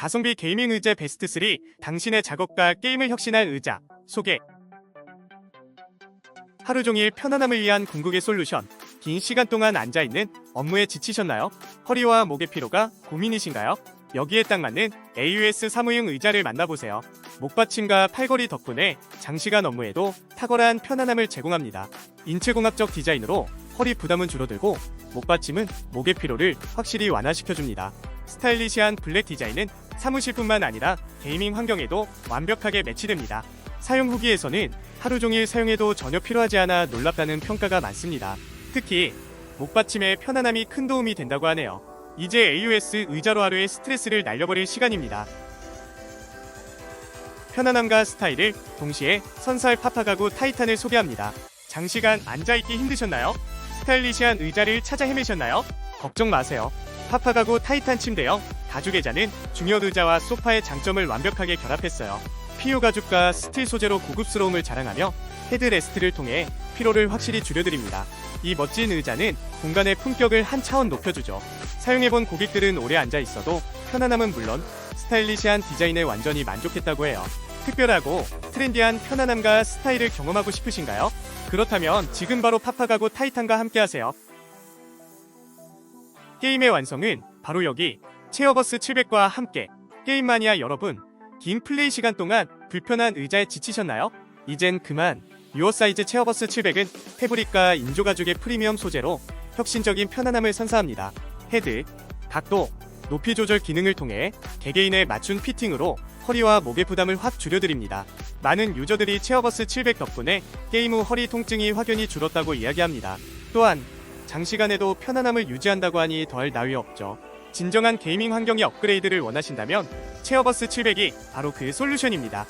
가성비 게이밍 의자 베스트 3 당신의 작업과 게임을 혁신할 의자 소개 하루 종일 편안함을 위한 궁극의 솔루션 긴 시간 동안 앉아있는 업무에 지치셨나요? 허리와 목의 피로가 고민이신가요? 여기에 딱 맞는 AUS 사무용 의자를 만나보세요. 목받침과 팔걸이 덕분에 장시간 업무에도 탁월한 편안함을 제공합니다. 인체공학적 디자인으로 허리 부담은 줄어들고 목받침은 목의 피로를 확실히 완화시켜줍니다. 스타일리시한 블랙 디자인은 사무실뿐만 아니라 게이밍 환경에도 완벽하게 매치됩니다. 사용 후기에서는 하루 종일 사용해도 전혀 필요하지 않아 놀랍다는 평가가 많습니다. 특히 목받침에 편안함이 큰 도움이 된다고 하네요. 이제 AUS 의자로 하루의 스트레스를 날려버릴 시간입니다. 편안함과 스타일을 동시에 선살 파파 가구 타이탄을 소개합니다. 장시간 앉아있기 힘드셨나요? 스타일리시한 의자를 찾아 헤매셨나요? 걱정 마세요. 파파가구 타이탄 침대형 가죽의 자는 중요 의자와 소파의 장점을 완벽하게 결합했어요. 피오 가죽과 스틸 소재로 고급스러움을 자랑하며 헤드레스트를 통해 피로를 확실히 줄여드립니다. 이 멋진 의자는 공간의 품격을 한 차원 높여주죠. 사용해본 고객들은 오래 앉아 있어도 편안함은 물론 스타일리시한 디자인에 완전히 만족했다고 해요. 특별하고 트렌디한 편안함과 스타일을 경험하고 싶으신가요? 그렇다면 지금 바로 파파가고 타이탄과 함께하세요. 게임의 완성은 바로 여기 체어버스 700과 함께 게임 마니아 여러분 긴 플레이 시간 동안 불편한 의자에 지치셨나요? 이젠 그만 유어 사이즈 체어버스 700은 패브릭과 인조가죽의 프리미엄 소재로 혁신적인 편안함을 선사합니다. 헤드, 각도, 높이 조절 기능을 통해 개개인에 맞춘 피팅으로 허리와 목의 부담을 확 줄여드립니다. 많은 유저들이 체어버스 700 덕분에 게임 후 허리 통증이 확연히 줄었다고 이야기합니다. 또한 장시간에도 편안함을 유지한다고 하니 더할 나위 없죠. 진정한 게이밍 환경의 업그레이드를 원하신다면 체어버스 700이 바로 그 솔루션입니다.